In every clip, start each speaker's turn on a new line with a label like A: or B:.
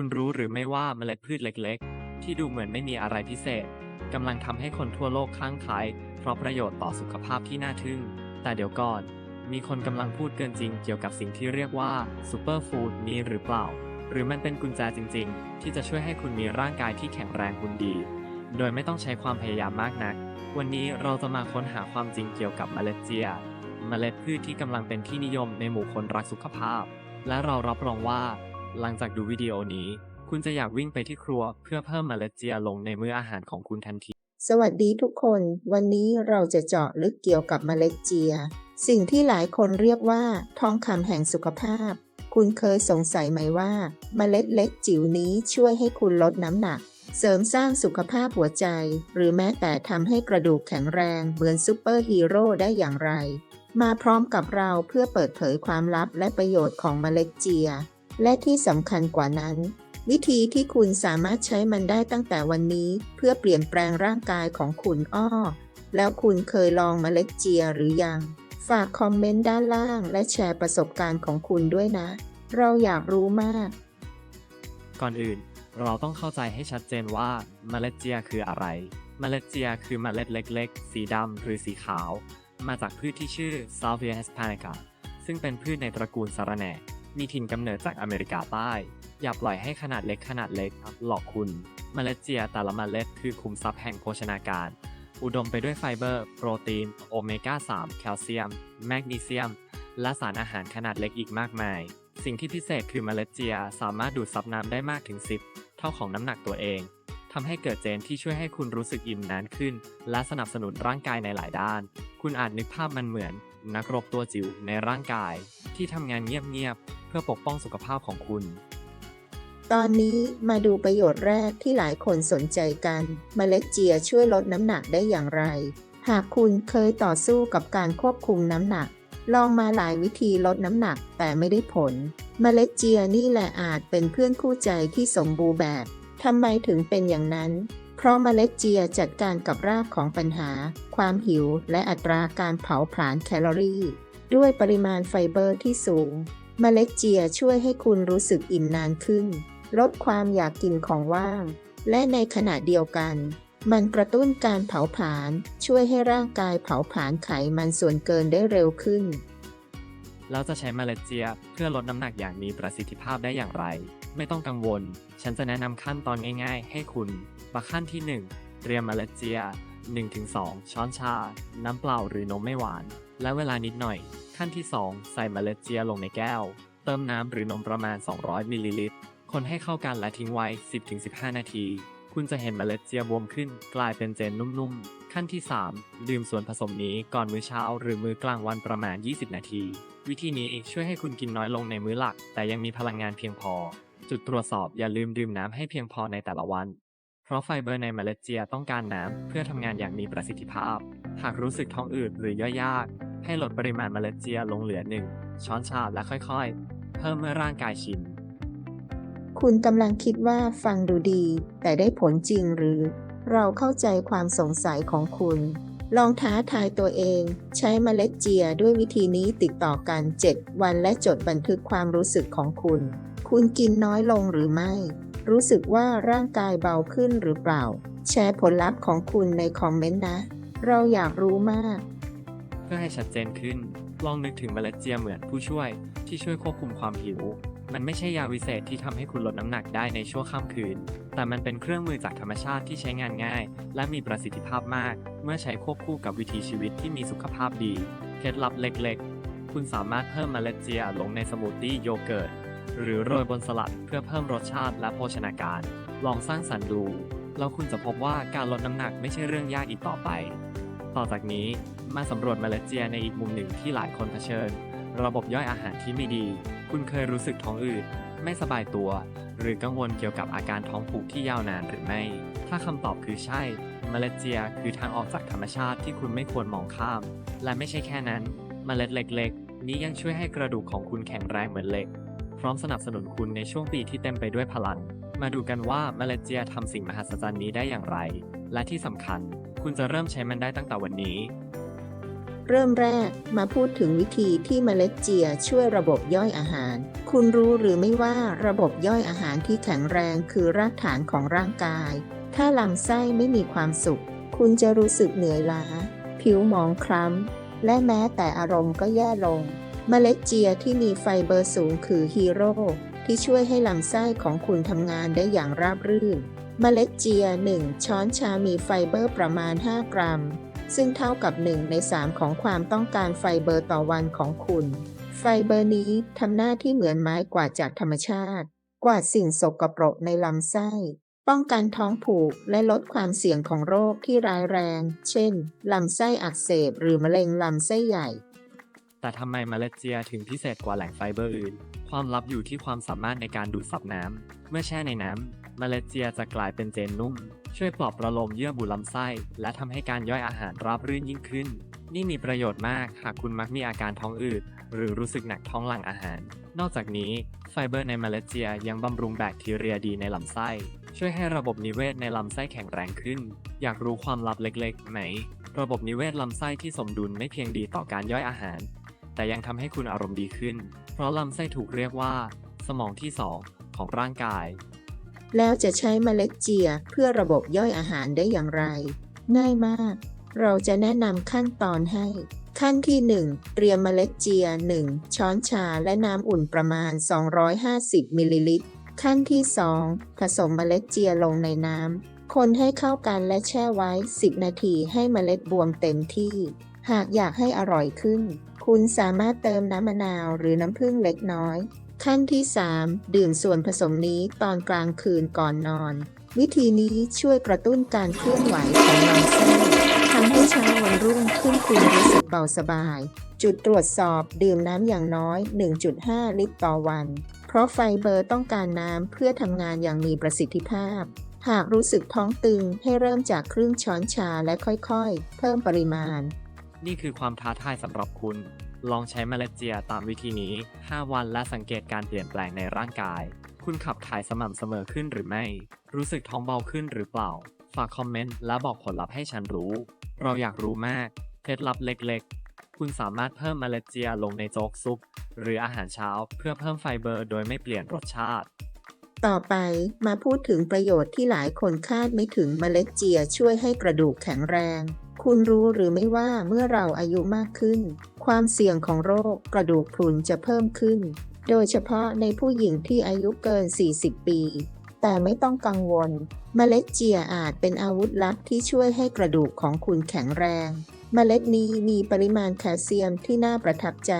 A: คุณรู้หรือไม่ว่าเมล็ดพืชเล็กๆ ที่ดูเหมือนไม่มีอะไรพิเศษกำลังทำให้คนทั่วโลกคลั่งไคล้เพราะประโยชน์ต่อสุขภาพที่น่าทึ่ง แต่เดี๋ยวก่อน มีคนกำลังพูดเกินจริงเกี่ยวกับสิ่งที่เรียกว่าซูเปอร์ฟู้ดนี้หรือเปล่า หรือมันเป็นกุญแจจริง ๆ ที่จะช่วยให้คุณมีร่างกายที่แข็งแรงหุ่นดี โดยไม่ต้องใช้ความพยายามมากนัก วันนี้เราจะมาค้นหาความจริงเกี่ยวกับเมล็ดเจีย เมล็ดพืชที่กำลังเป็นที่นิยมในหมู่คนรักสุขภาพ และเรารับรองว่า หลังจากดูวิดีโอนี้ คุณจะอยากวิ่งไปที่ครัวเพื่อเพิ่มเมล็ดเจียลงในมื้ออาหารของคุณทันที
B: สวัสดีทุกคน วันนี้เราจะเจาะลึกเกี่ยวกับเมล็ดเจีย สิ่งที่หลายคนเรียกว่าทองคำแห่งสุขภาพ คุณเคยสงสัยไหมว่า เมล็ดเล็กจิ๋วนี้ช่วยให้คุณลดน้ำหนัก เสริมสร้างสุขภาพหัวใจ หรือแม้แต่ทำให้กระดูกแข็งแรงเหมือนซูเปอร์ฮีโร่ได้อย่างไร มาพร้อมกับเราเพื่อเปิดเผยความลับและประโยชน์ของเมล็ดเจีย และที่สำคัญกว่านั้น วิธีที่คุณสามารถใช้มันได้ตั้งแต่วันนี้เพื่อเปลี่ยนแปลงร่างกายของคุณอ้อ แล้วคุณเคยลองเมล็ดเจียหรือยัง ฝากคอมเมนต์ด้านล่างและแชร์ประสบการณ์ของคุณด้วยนะ เราอยากรู้มาก
A: ก่อนอื่นเราต้องเข้าใจให้ชัดเจนว่าเมล็ดเจียคืออะไร เมล็ดเจียคือเมล็ดเล็ก ๆ สีดำหรือสีขาว มาจากพืชที่ชื่อ Salvia hispanica ซึ่งเป็นพืชในตระกูลสาระแหน่ มีถิ่นกำเนิดจากอเมริกาใต้ อย่าปล่อยให้ขนาดเล็กขนาดเล็กหลอกคุณ เมล็ดเจียแต่ละเมล็ดคือคุมทรัพย์แห่งโภชนาการ อุดมไปด้วยไฟเบอร์ โปรตีน โอเมก้า 3 แคลเซียม แมกนีเซียม และสารอาหารขนาดเล็กอีกมากมาย สิ่งที่พิเศษคือเมล็ดเจียสามารถดูดซับน้ำได้มากถึง 10 เท่าของน้ำหนักตัวเองทำให้เกิดเจนที่ช่วยให้คุณรู้สึกอิ่มนานขึ้น และสนับสนุนร่างกายในหลายด้าน คุณอาจนึกภาพมันเหมือน นักรบตัวจิ๋วในร่างกาย ที่ทำงานเงียบๆ เพื่อปกป้องสุขภาพของคุณ
B: ตอนนี้มาดูประโยชน์แรกที่หลายคนสนใจกันเมล็ดเจียช่วยลดน้ำหนักได้อย่างไร หากคุณเคยต่อสู้กับการควบคุมน้ำหนัก ลองมาหลายวิธีลดน้ำหนักแต่ไม่ได้ผลเมล็ดเจียนี่แหละอาจเป็นเพื่อนคู่ใจที่สมบูรณ์แบบทำไมถึงเป็นอย่างนั้น เพราะเมล็ดเจียจัดการกับรากของปัญหา ความหิว และอัตราการเผาผลาญแคลอรี่ ด้วยปริมาณไฟเบอร์ที่สูง เมล็ดเจียช่วยให้คุณรู้สึกอิ่มนานขึ้น ลดความอยากกินของว่าง และในขณะเดียวกัน มันกระตุ้นการเผาผลาญช่วยให้ร่างกายเผาผลาญไขมันส่วนเกินได้เร็วขึ้น
A: แล้วจะใช้เมล็ดเจียเพื่อลดน้ำหนักอย่างมีประสิทธิภาพได้อย่างไร ไม่ต้องกังวล ฉันจะแนะนำขั้นตอนง่ายๆ ให้คุณ มาขั้นที่ 1 เตรียมเมล็ดเจีย 1-2 ช้อนชา น้ำเปล่าหรือนมไม่หวาน และเวลานิดหน่อย ขั้นที่ 2 ใส่เมล็ดเจียลงในแก้ว เติมน้ำหรือนมประมาณ 200 มิลลิลิตร คนให้เข้ากันและทิ้งไว้ 10-15 นาที คุณจะเห็นเมล็ดเจียบวมขึ้น กลายเป็นเจนนุ่มๆ ขั้นที่ 3 ดื่มส่วนผสมนี้ก่อนมื้อเช้า หรือมื้อกลางวันประมาณ 20 นาที วิธีนี้ช่วยให้คุณกินน้อยลงในมื้อหลัก แต่ยังมีพลังงานเพียงพอ จุดตรวจสอบอย่าลืมดื่มน้ำให้เพียงพอในแต่ละวัน เพราะไฟเบอร์ในเมล็ดเจียต้องการน้ำเพื่อทำงานอย่างมีประสิทธิภาพ หากรู้สึกท้องอืดหรือย่อยยาก ให้ลดปริมาณเมล็ดเจียลงเหลือหนึ่งช้อนชาและค่อยๆ เพิ่มเมื่อร่างกายชิน
B: คุณกำลังคิดว่าฟังดูดี แต่ได้ผลจริงหรือ เราเข้าใจความสงสัยของคุณ ลองท้าทายตัวเอง ใช้เมล็ดเจียด้วยวิธีนี้ติดต่อกัน 7 วันและจดบันทึกความรู้สึกของคุณ คุณกินน้อยลงหรือไม่ รู้สึกว่าร่างกายเบาขึ้นหรือเปล่า แชร์ผลลัพธ์ของคุณในคอมเมนต์นะ เราอยากรู้มาก
A: พื่อให้ชัดเจนขึ้น ลองนึกถึงเมล็ดเจียเหมือนผู้ช่วยที่ช่วยควบคุมความหิว มันไม่ใช่ยาวิเศษที่ทำให้คุณลดน้ำหนักได้ในชั่วข้ามคืน แต่มันเป็นเครื่องมือจากธรรมชาติที่ใช้งานง่าย และมีประสิทธิภาพมาก เมื่อใช้ควบคู่กับวิถีชีวิตที่มีสุขภาพดี เคล็ดลับเล็ก ๆ คุณสามารถเพิ่มเมล็ดเจียลงในสมูทตี้โยเกิร์ตหรือโรยบนสลัดเพื่อเพิ่มรสชาติและโภชนาการ ลองสร้างสรรค์ดู แล้วคุณจะพบว่าการลดน้ำหนักไม่ใช่เรื่องยากอีกต่อไป ต่อจากนี้มาสำรวจมล็ดเจียในอีกมุมหนึ่งที่หลายคนเผชิญ ระบบย่อยอาหารที่ไม่ดี คุณเคยรู้สึกท้องอืดไม่สบายตัว หรือกังวลเกี่ยวกับอาการท้องผูกที่ยาวนานหรือไม่ ถ้าคำตอบคือใช่มล็ดเจียคือทางออกจากธรรมชาติที่คุณไม่ควรมองข้าม และไม่ใช่แค่นั้นเมล็ดเล็ก ๆ นี้ยังช่วยให้กระดูกของคุณแข็งแรงเหมือนเหล็ก พร้อมสนับสนุนคุณในช่วงปีที่เต็มไปด้วยพลัง มาดูกันว่ามล็ดเจียทำสิ่งมหัศจรรย์นี้ได้อย่างไร และที่สำคัญ คุณจะเริ่มใช้มันได้ตั้งแต่วันนี้
B: เริ่มแรกมาพูดถึงวิธีที่เมล็ดเจียช่วยระบบย่อยอาหาร คุณรู้หรือไม่ว่าระบบย่อยอาหารที่แข็งแรงคือรากฐานของร่างกาย ถ้าลำไส้ไม่มีความสุข คุณจะรู้สึกเหนื่อยล้า ผิวหมองคล้ำ และแม้แต่อารมณ์ก็แย่ลง เมล็ดเจียที่มีไฟเบอร์สูงคือฮีโร่ที่ช่วยให้ลำไส้ของคุณทำงานได้อย่างราบรื่น เมล็ดเจีย 1 ช้อนชา มีไฟเบอร์ประมาณ 5 กรัม ซึ่งเท่ากับ 1 ใน 3 ของความต้องการไฟเบอร์ต่อวันของคุณ ไฟเบอร์นี้ทำหน้าที่เหมือนไม้กวาดจากธรรมชาติ กวาดสิ่งสกปรกในลำไส้ ป้องกันท้องผูกและลดความเสี่ยงของโรคที่ร้ายแรง เช่น ลำไส้อักเสบหรือมะเร็งลำไส้ใหญ่
A: แต่ทำไมเมล็ดเจียถึงพิเศษกว่าแหล่งไฟเบอร์อื่น ความลับอยู่ที่ความสามารถในการดูดซับน้ำเมื่อแช่ในน้ำ เมล็ดเจียจะกลายเป็นเจนนุ่ม ช่วยปลอบประโลมเยื่อบุลำไส้ และทำให้การย่อยอาหารราบรื่นยิ่งขึ้น นี่มีประโยชน์มากหากคุณมักมีอาการท้องอืด หรือรู้สึกหนักท้องหลังอาหาร นอกจากนี้ไฟเบอร์ในเมล็ดเจียยังบำรุงแบคทีเรียดีในลำไส้ ช่วยให้ระบบนิเวศในลำไส้แข็งแรงขึ้น อยากรู้ความลับเล็กๆไหมระบบนิเวศลำไส้ที่สมดุลไม่เพียงดีต่อการย่อยอาหาร แต่ยังทำให้คุณอารมณ์ดีขึ้น เพราะลำไส้ถูกเรียกว่า สมองที่สองของร่างกาย
B: แล้วจะใช้เมล็ดเจียเพื่อระบบย่อยอาหารได้อย่างไร ง่ายมาก เราจะแนะนำขั้นตอนให้ ขั้นที่ 1 เตรียมเมล็ดเจีย 1 ช้อนชาและน้ำอุ่นประมาณ 250 มิลลิลิตร ขั้นที่ 2 ผสมเมล็ดเจียลงในน้ำ คนให้เข้ากันและแช่ไว้ 10 นาทีให้เมล็ดบวมเต็มที่ หากอยากให้อร่อยขึ้น คุณสามารถเติมน้ำมะนาวหรือน้ำผึ้งเล็กน้อย ขั้นที่ 3 ดื่มส่วนผสมนี้ตอนกลางคืนก่อนนอน วิธีนี้ช่วยกระตุ้นการเคลื่อนไหวของลำไส้ทำให้เช้าวันรุ่งขึ้นคุณรู้สึกเบาสบาย จุดตรวจสอบดื่มน้ำอย่างน้อย 1.5 ลิตรต่อวัน เพราะไฟเบอร์ต้องการน้ำเพื่อทำงานอย่างมีประสิทธิภาพ หากรู้สึกท้องตึงให้เริ่มจากครึ่งช้อนชาและค่อยๆ เพิ่มปริมาณ
A: นี่คือความท้าทายสำหรับคุณ ลองใช้เมล็ดเจียตามวิธีนี้ 5 วันและสังเกตการเปลี่ยนแปลงในร่างกาย คุณขับถ่ายสม่ำเสมอขึ้นหรือไม่ รู้สึกท้องเบาขึ้นหรือเปล่า ฝากคอมเมนต์และบอกผลลัพธ์ให้ฉันรู้ เราอยากรู้มาก เคล็ดลับเล็กๆ คุณสามารถเพิ่มเมล็ดเจียลงในโจ๊กซุป หรืออาหารเช้าเพื่อเพิ่มไฟเบอร์โดยไม่เปลี่ยนรสชาติ
B: ต่อไปมาพูดถึงประโยชน์ที่หลายคนคาดไม่ถึงเมล็ดเจียช่วยให้กระดูกแข็งแรง คุณรู้หรือไม่ว่าเมื่อเราอายุมากขึ้น ความเสี่ยงของโรคกระดูกพรุนจะเพิ่มขึ้น โดยเฉพาะในผู้หญิงที่อายุเกิน 40 ปี แต่ไม่ต้องกังวลเมล็ดเจียอาจเป็นอาวุธลับที่ช่วยให้กระดูกของคุณแข็งแรง เมล็ดนี้มีปริมาณแคลเซียมที่น่าประทับใจ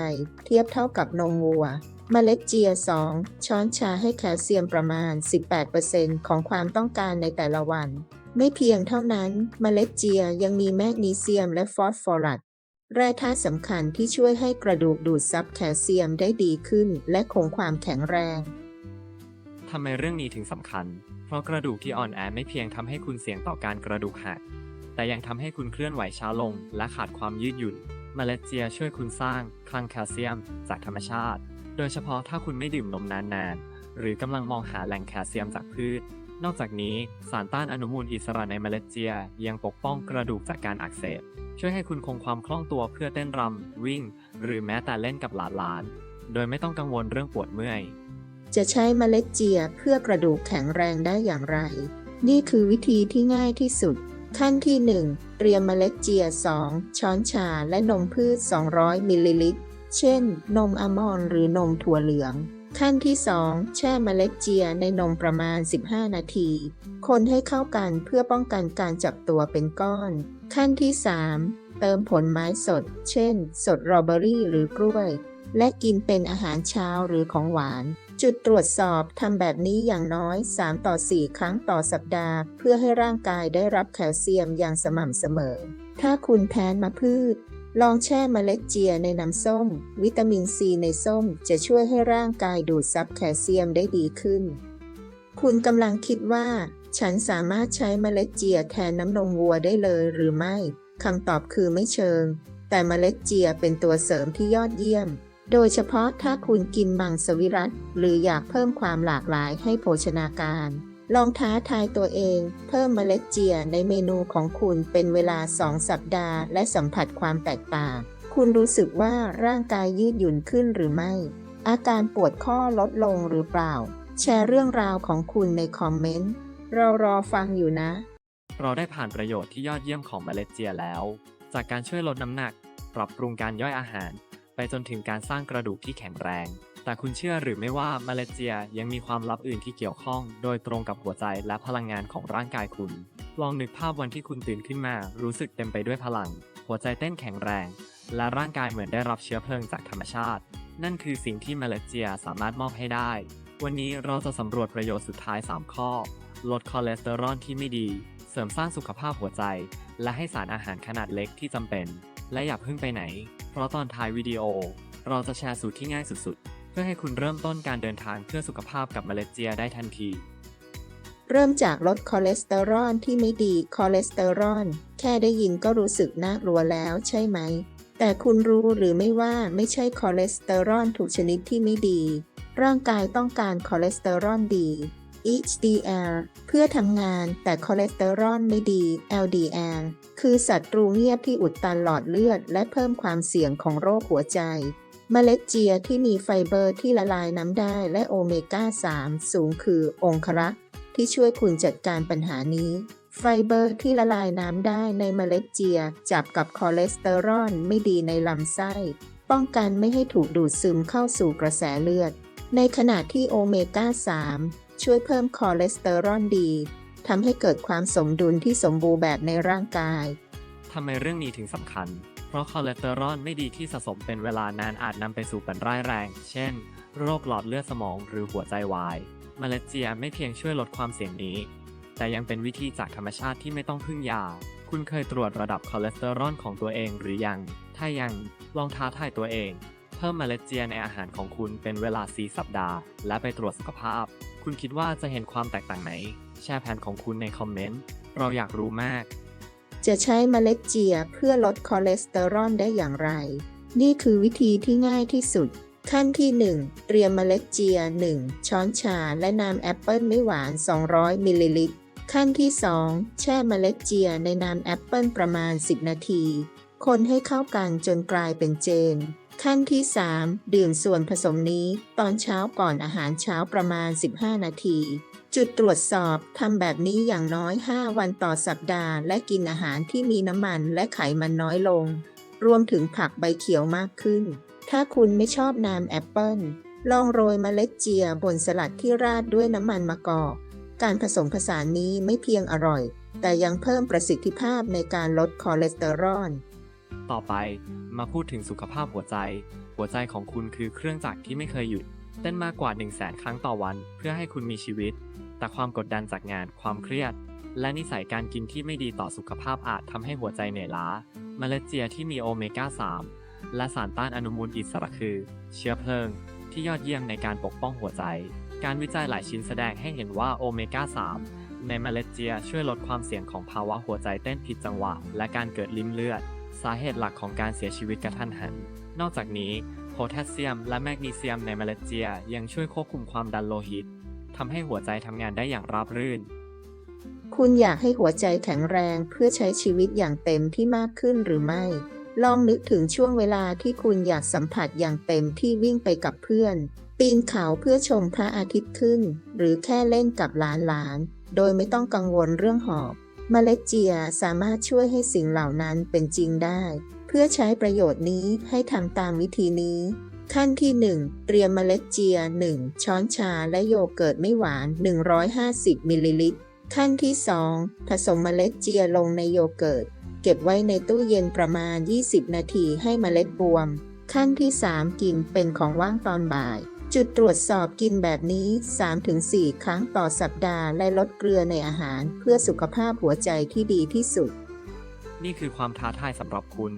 B: เทียบเท่ากับนมวัวเมล็ดเจีย 2 ช้อนชาให้แคลเซียมประมาณ 18%ของความต้องการในแต่ละวัน ไม่เพียงเท่านั้นเมล็ดเจียยังมีแมกนีเซียมและฟอสฟอรัสแร่ธาตุสำคัญที่ช่วยให้กระดูกดูดซับแคลเซียมได้ดีขึ้น และคงความแข็งแรง
A: ทำไมเรื่องนี้ถึงสำคัญ เพราะกระดูกที่อ่อนแอไม่เพียงทำให้คุณเสี่ยงต่อการกระดูกหัก แต่ยังทำให้คุณเคลื่อนไหวช้าลง และขาดความยืดหยุ่นเมล็ดเจียช่วยคุณสร้างคลังแคลเซียม จากธรรมชาติ โดยเฉพาะถ้าคุณไม่ดื่มนมนานๆ หรือกำลังมองหาแหล่งแคลเซียมจากพืช นอกจากนี้สารต้านอนุมูลอิสระในเมล็ดเจีย ยังปกป้องกระดูกจากการอักเสบ ช่วยให้คุณคงความคล่องตัวเพื่อเต้นรำ วิ่ง หรือแม้แต่เล่นกับหลานๆ โดยไม่ต้องกังวลเรื่องปวดเมื่อย
B: จะใช้เมล็ดเจียเพื่อกระดูกแข็งแรงได้อย่างไร นี่คือวิธีที่ง่ายที่สุด ขั้นที่ 1 เตรียมเมล็ดเจีย 2 ช้อนชาและนมพืช 200 มิลลิลิตร เช่น นมอัลมอนด์หรือนมถั่วเหลือง ขั้นที่ 2 แช่เมล็ดเจียในนมประมาณ 15 นาที คนให้เข้ากันเพื่อป้องกันการจับตัวเป็นก้อน ขั้นที่ 3 เติมผลไม้สด เช่น สดรอเบอรี่หรือกล้วย และกินเป็นอาหารเช้าหรือของหวาน จุดตรวจสอบทำแบบนี้อย่างน้อย 3 ต่อ 4 ครั้งต่อสัปดาห์ เพื่อให้ร่างกายได้รับแคลเซียมอย่างสม่ำเสมอ ถ้าคุณแพ้มาพืช ลองแช่เมล็ดเจียในน้ำส้ม วิตามินซีในส้มจะช่วยให้ร่างกายดูดซับแคลเซียมได้ดีขึ้น คุณกำลังคิดว่า ฉันสามารถใช้เมล็ดเจียแทนน้ำนมวัวได้เลยหรือไม่คำตอบคือไม่เชิง แต่เมล็ดเจียเป็นตัวเสริมที่ยอดเยี่ยม โดยเฉพาะถ้าคุณกินมังสวิรัตหรืออยากเพิ่มความหลากหลายให้โภชนาการ ลองท้าทายตัวเอง เพิ่มเมล็ดเจียในเมนูของคุณเป็นเวลา 2 สัปดาห์ และสัมผัสความแตกต่าง คุณรู้สึกว่าร่างกายยืดหยุ่นขึ้นหรือไม่ อาการปวดข้อลดลงหรือเปล่า แชร์เรื่องราวของคุณในคอมเมนต์ เรารอฟังอยู่นะ
A: เราได้ผ่านประโยชน์ที่ยอดเยี่ยมของเมล็ดเจียแล้ว จากการช่วยลดน้ำหนัก ปรับปรุงการย่อยอาหาร ไปจนถึงการสร้างกระดูกที่แข็งแรง แต่คุณเชื่อหรือไม่ว่ามล็ดเจียยังมีความลับอื่นที่เกี่ยวข้อง โดยตรงกับหัวใจและพลังงานของร่างกายคุณ ลองนึกภาพวันที่คุณตื่นขึ้นมา รู้สึกเต็มไปด้วยพลัง หัวใจเต้นแข็งแรง และร่างกายเหมือนได้รับเชื้อเพลิงจากธรรมชาติ นั่นคือสิ่งที่มล็ดเจียสามารถมอบให้ได้ วันนี้เราจะสำรวจประโยชน์สุดท้าย 3 ข้อ ลดคอเลสเตอรอลที่ไม่ดี เสริมสร้างสุขภาพหัวใจ และให้สารอาหารขนาดเล็กที่จำเป็น และอย่าเพิ่งไปไหน เพราะตอนท้ายวิดีโอ เราจะแชร์สูตรที่ง่ายสุดๆ พื่อให้คุณเริ่มต้นการเดินทางเพื่อสุขภาพกับมล็ดเจียได้ทันที
B: เริ่มจากลดคอเลสเตอรอลที่ไม่ดีคอเลสเตอรอลแค่ได้ยินก็รู้สึกน่ากลัวแล้วใช่ไหม แต่คุณรู้หรือไม่ว่าไม่ใช่คอเลสเตอรอลถูกชนิดที่ไม่ดี ร่างกายต้องการคอเลสเตอรอลดี HDL เพื่อทำงานแต่คอเลสเตอรอลไม่ดี LDL คือศัตรูเงียบที่อุดตันหลอดเลือด และเพิ่มความเสี่ยงของโรคหัวใจ เมล็ดเจียที่มีไฟเบอร์ที่ละลายน้ำได้และโอเมก้า 3 สูงคือองครักษ์ที่ช่วยคุณจัดการปัญหานี้ ไฟเบอร์ที่ละลายน้ำได้ในเมล็ดเจีย จับกับคอเลสเตอรอลไม่ดีในลำไส้ ป้องกันไม่ให้ถูกดูดซึมเข้าสู่กระแสเลือด ในขณะที่โอเมก้า 3 ช่วยเพิ่มคอเลสเตอรอลดีทำให้เกิดความสมดุลที่สมบูรณ์แบบในร่างกาย
A: ทำไมเรื่องนี้ถึงสำคัญ เพราะคอเลสเตอรอลไม่ดีที่สะสมเป็นเวลานานอาจนำไปสู่ปัญร้ายแรง เช่น โรคหลอดเลือดสมองหรือหัวใจวาย เมล็ดเจียไม่เพียงช่วยลดความเสี่ยงนี้ แต่ยังเป็นวิธีจากธรรมชาติที่ไม่ต้องพึ่งยา คุณเคยตรวจระดับคอเลสเตอรอลของตัวเองหรือยัง ถ้ายัง ลองท้าทายตัวเอง เพิ่มเมล็ดเจียในอาหารของคุณเป็นเวลา 4 สัปดาห์ และไปตรวจสุขภาพ คุณคิดว่าจะเห็นความแตกต่างไหน แชร์แผนของคุณในคอมเมนต์ เราอยากรู้มาก
B: จะใช้เมล็ดเจียเพื่อลดคอเลสเตอรอลได้อย่างไร นี่คือวิธีที่ง่ายที่สุด ขั้นที่ 1 เตรียมเมล็ดเจีย 1 ช้อนชา และน้ำแอปเปิลไม่หวาน 200 มิลลิลิตร ขั้นที่ 2 แช่เมล็ดเจียในน้ำแอปเปิลประมาณ 10 นาที คนให้เข้ากันจนกลายเป็นเจน ขั้นที่ 3 ดื่มส่วนผสมนี้ตอนเช้าก่อนอาหารเช้าประมาณ 15 นาที จุดตรวจสอบทำแบบนี้อย่างน้อย 5 วันต่อสัปดาห์ และกินอาหารที่มีน้ำมันและไขมันน้อยลง รวมถึงผักใบเขียวมากขึ้น ถ้าคุณไม่ชอบน้ำแอปเปิลลองโรยเมล็ดเจียบนสลัดที่ราดด้วยน้ำมันมะกอก การผสมผสานนี้ไม่เพียงอร่อย แต่ยังเพิ่มประสิทธิภาพในการลดคอเลสเตอรอล
A: ต่อไปมาพูดถึงสุขภาพหัวใจ หัวใจของคุณคือเครื่องจักรที่ไม่เคยหยุดเต้นมากกว่า 1 0 0 0 0แสนครั้งต่อวัน เพื่อให้คุณมีชีวิต แต่ความกดดันจากงาน ความเครียด และนิสัยการกินที่ไม่ดีต่อสุขภาพอาจทำให้หัวใจเหนื่อยล้า เมล็ดเจียที่มีโอเมก้า 3 และสารต้านอนุมูลอิสระคือ เชื้อเพลิง ที่ยอดเยี่ยมในการปกป้องหัวใจ การวิจัยหลายชิ้นแสดงให้เห็นว่าโอเมก้า 3 ในเมล็ดเจียช่วยลดความเสี่ยงของภาวะหัวใจเต้นผิดจังหวะ และการเกิดลิ่มเลือด สาเหตุหลักของการเสียชีวิตกระทันหัน นอกจากนี้โพแทสเซียม และแมกนีเซียมในเมล็ดเจียยังช่วยควบคุมความดันโลหิต ทำให้หัวใจทำงานได้อย่างราบรื่น
B: คุณอยากให้หัวใจแข็งแรงเพื่อใช้ชีวิตอย่างเต็มที่มากขึ้นหรือไม่ ลองนึกถึงช่วงเวลาที่คุณอยากสัมผัสอย่างเต็มที่วิ่งไปกับเพื่อน ปีนเขาเพื่อชมพระอาทิตย์ขึ้น หรือแค่เล่นกับหลานๆ โดยไม่ต้องกังวลเรื่องหอบเมล็ดเจียสามารถช่วยให้สิ่งเหล่านั้นเป็นจริงได้ เพื่อใช้ประโยชน์นี้ให้ทำตามวิธีนี้ ขั้นที่ 1 เตรียมเมล็ดเจีย 1 ช้อนชาและโยเกิร์ตไม่หวาน 150มิลลิลิตร ขั้นที่ 2 ผสมเมล็ดเจียลงในโยเกิร์ต เก็บไว้ในตู้เย็นประมาณ 20 นาทีให้เมล็ดบวม ขั้นที่ 3 กินเป็นของว่างตอนบ่าย จุดตรวจสอบกินแบบนี้ 3-4 ครั้งต่อสัปดาห์และลดเกลือในอาหาร เพื่อสุขภาพหัวใจที่ดีที่สุด
A: นี่คือความท้าทายสำหรับคุณ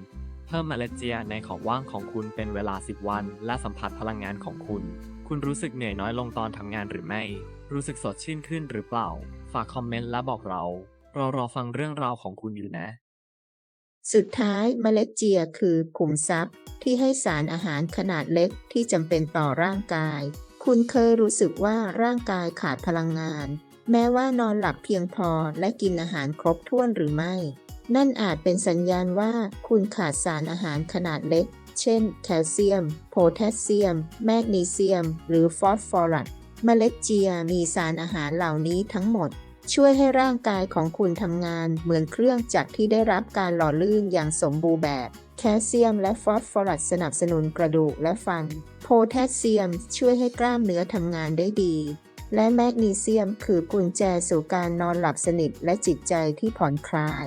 A: เพิ่มมล็ดเจียในของว่างของคุณเป็นเวลา 10 วัน และสัมผัสพลังงานของคุณ คุณรู้สึกเหนื่อยน้อยลงตอนทำงานหรือไม่ รู้สึกสดชื่นขึ้นหรือเปล่า ฝากคอมเมนต์และบอกเรา เรารอฟังเรื่องราวของคุณอยู่นะ
B: สุดท้ายเมล็ดเจียคือขุมทรัพย์ที่ให้สารอาหารขนาดเล็กที่จำเป็นต่อร่างกาย คุณเคยรู้สึกว่าร่างกายขาดพลังงาน แม้ว่านอนหลับเพียงพอและกินอาหารครบถ้วนหรือไม่ นั่นอาจเป็นสัญญาณว่าคุณขาดสารอาหารขนาดเล็ก เช่น แคลเซียม โพแทสเซียม แมกนีเซียม หรือฟอสฟอรัส เมล็ดเจียมีสารอาหารเหล่านี้ทั้งหมด ช่วยให้ร่างกายของคุณทำงานเหมือนเครื่องจักรที่ได้รับการหล่อลื่นอย่างสมบูรณ์แบบ แคลเซียมและฟอสฟอรัสสนับสนุนกระดูกและฟัน โพแทสเซียมช่วยให้กล้ามเนื้อทำงานได้ดีและแมกนีเซียมคือกุญแจสู่การนอนหลับสนิทและจิตใจที่ผ่อนคลาย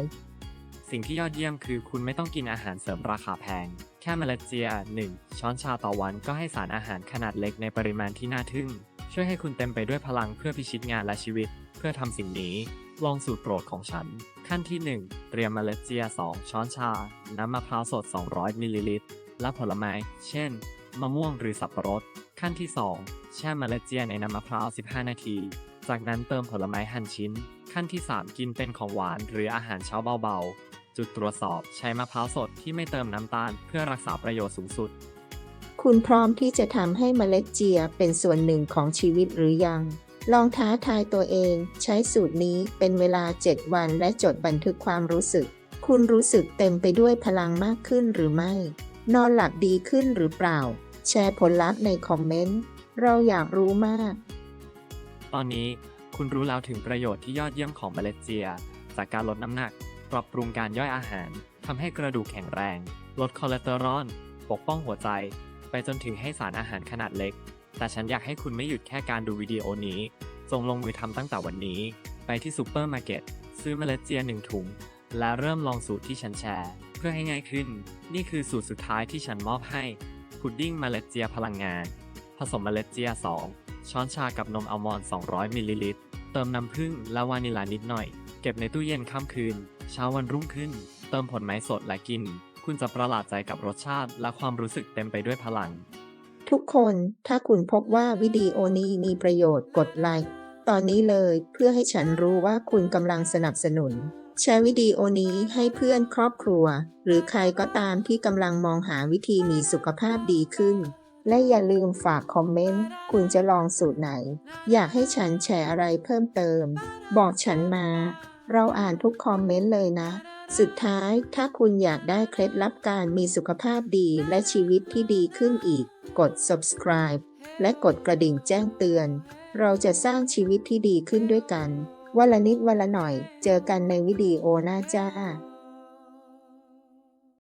A: สิ่งที่ยอดเยี่ยมคือคุณไม่ต้องกินอาหารเสริมราคาแพง แค่เมล็ดเจีย 1 ช้อนชาต่อวันก็ให้สารอาหารขนาดเล็กในปริมาณที่น่าทึ่ง ช่วยให้คุณเต็มไปด้วยพลังเพื่อพิชิตงานและชีวิต เพื่อทำสิ่งนี้ ลองสูตรโปรดของฉัน ขั้นที่ 1 เตรียมเมล็ดเจีย 2 ช้อนชา น้ำมะพร้าวสด 200 มิลลิลิตร และผลไม้ เช่น มะม่วงหรือสับปะรด ขั้นที่ 2 แช่เมล็ดเจียในน้ำมะพร้าว 15 นาที จากนั้นเติมผลไม้หั่นชิ้น ขั้นที่ 3 กินเป็นของหวานหรืออาหารเช้าเบาๆ จุดตรวจสอบใช้มะพร้าวสดที่ไม่เติมน้ำตาลเพื่อรักษาประโยชน์สูงสุด
B: คุณพร้อมที่จะทำให้เมล็ดเจียเป็นส่วนหนึ่งของชีวิตหรือยัง ลองท้าทายตัวเอง ใช้สูตรนี้เป็นเวลา 7 วันและจดบันทึกความรู้สึก คุณรู้สึกเต็มไปด้วยพลังมากขึ้นหรือไม่ นอนหลับดีขึ้นหรือเปล่า แชร์ผลลัพธ์ในคอมเมนต์ เราอยากรู้มาก
A: ตอนนี้คุณรู้แล้วถึงประโยชน์ที่ยอดเยี่ยมของเมล็ดเจีย จากการลดน้ำหนัก ปรับปรุงการย่อยอาหารทำให้กระดูกแข็งแรง ลดคอเลสเตอรอล ปกป้องหัวใจ ไปจนถึงให้สารอาหารขนาดเล็ก แต่ฉันอยากให้คุณไม่หยุดแค่การดูวิดีโอนี้ จงลงมือทำตั้งแต่วันนี้ ไปที่ซูเปอร์มาร์เก็ตซื้อเมล็ดเจียหนึ่งถุง และเริ่มลองสูตรที่ฉันแชร์ เพื่อให้ง่ายขึ้น นี่คือสูตรสุดท้ายที่ฉันมอบให้พุดดิ้งเมล็ดเจียพลังงาน ผสมเมล็ดเจีย 2 ช้อนชากับนมอัลมอนด์ 200 มิลลิลิตร เติมน้ำผึ้งและวานิลานิดหน่อย เก็บในตู้เย็นข้ามคืน เช้าวันรุ่งขึ้น เติมผลไม้สดและกิน คุณจะประหลาดใจกับรสชาติและความรู้สึกเต็มไปด้วยพลัง
B: ทุกคนถ้าคุณพบว่าวิดีโอนี้มีประโยชน์กดไลค์ตอนนี้เลยเพื่อให้ฉันรู้ว่าคุณกำลังสนับสนุน แชร์วิดีโอนี้ให้เพื่อนครอบครัว หรือใครก็ตามที่กำลังมองหาวิธีมีสุขภาพดีขึ้น และอย่าลืมฝากคอมเมนต์ คุณจะลองสูตรไหน อยากให้ฉันแชร์อะไรเพิ่มเติม บอกฉันมา เราอ่านทุกคอมเมนต์เลยนะ สุดท้ายถ้าคุณอยากได้เคล็ดลับการมีสุขภาพดีและชีวิตที่ดีขึ้นอีก กด subscribe และกดกระดิ่งแจ้งเตือน เราจะสร้างชีวิตที่ดีขึ้นด้วยกันวันละนิดวันละหน่อย เจอกันในวิดีโอหน้าจ้า